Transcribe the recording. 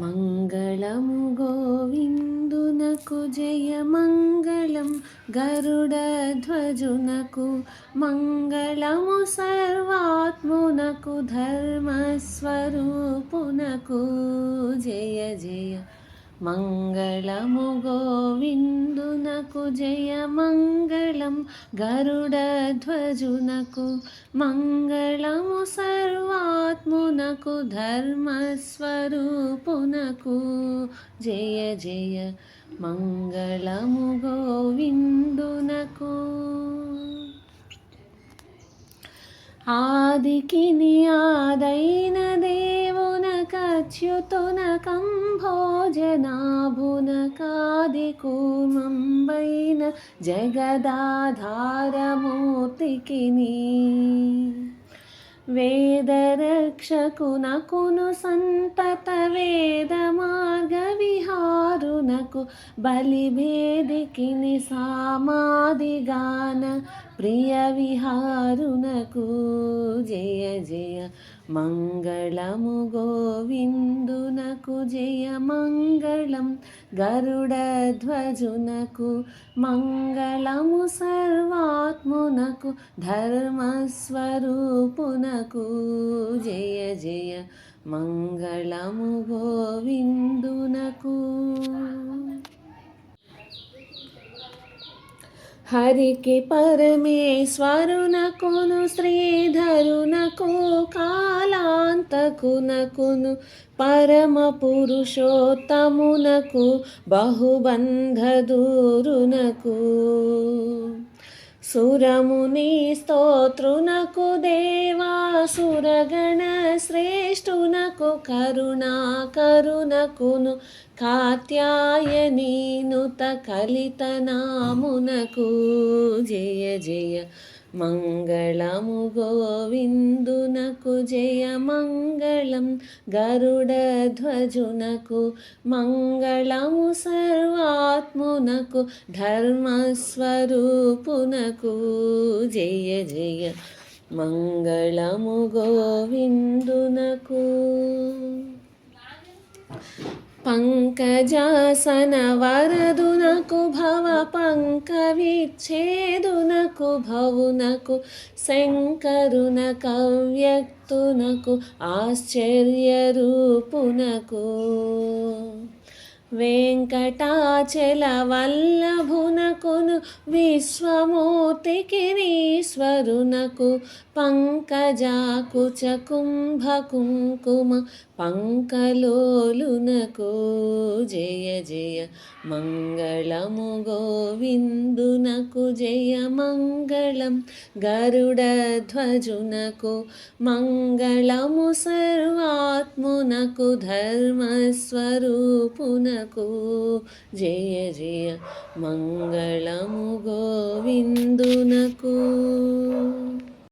మంగళము గోవిందునకు జయ మంగళం గరుడధ్వజునకు మంగళము సర్వాత్మునకు ధర్మస్వరూపునకు జయ జయ. మంగళము గోవిందునకు జయ మంగళం గరుడధ్వజునకు మంగళము సర్వాత్మునకు ధర్మస్వరూపునకు జయ జయ మంగళము గోవిందునకు ఆదికి ఆదైన దేవ కంభోజనాభునకాది కూమంబైన జగదాధారమూర్తికి వేదరక్షకునకును సంతత వేద మార్గ విహారునకు బలిభేదికిని సామాదిగాన ప్రియ విహారునకు జయ జయ మంగళము గోవిందునకు జయ మంగళం గరుడధ్వజునకు మంగళము సర్వాత్మునకు ధర్మస్వరూపునకు జయ జయ మంగళము గోవిందునకు హరికి పరమేశ్వరునకును శ్రీధరునకు కాలాంతకునకును పరమ పురుషోత్తమునకు బహుబంధ దూరునకు సురముని స్తోత్రునకు దేవా శ్రేష్ఠునకు కరుణాకరునకును కాత్యాయనీనుత కలితనామునకు జయ జయ మంగళము గోవిందునకు జయ మంగళం గరుడధ్వజునకు మంగళము సర్వాత్మునకు ధర్మస్వరూపునకు. జయ జయ మంగళము గోవిందునకు. పంకజాసన వరదునకు భవ పంకవిచ్ఛేదునకు భవునకు శంకరున కవ్యక్తునకు ఆశ్చర్యరూపునకు. వెంకటాచల వల్లభునకును విశ్వమూర్తికిరీశ్వరునకు పంకజాకుచ కుంభ కుంకుమ పంకలోలునకు జయ జయ మంగళము గోవిందునకు జయ మంగళం గరుడధ్వజునకు మంగళము సర్వాత్మునకు ధర్మస్వరూపునకు జయ జయ మంగళము గోవిందునకు you.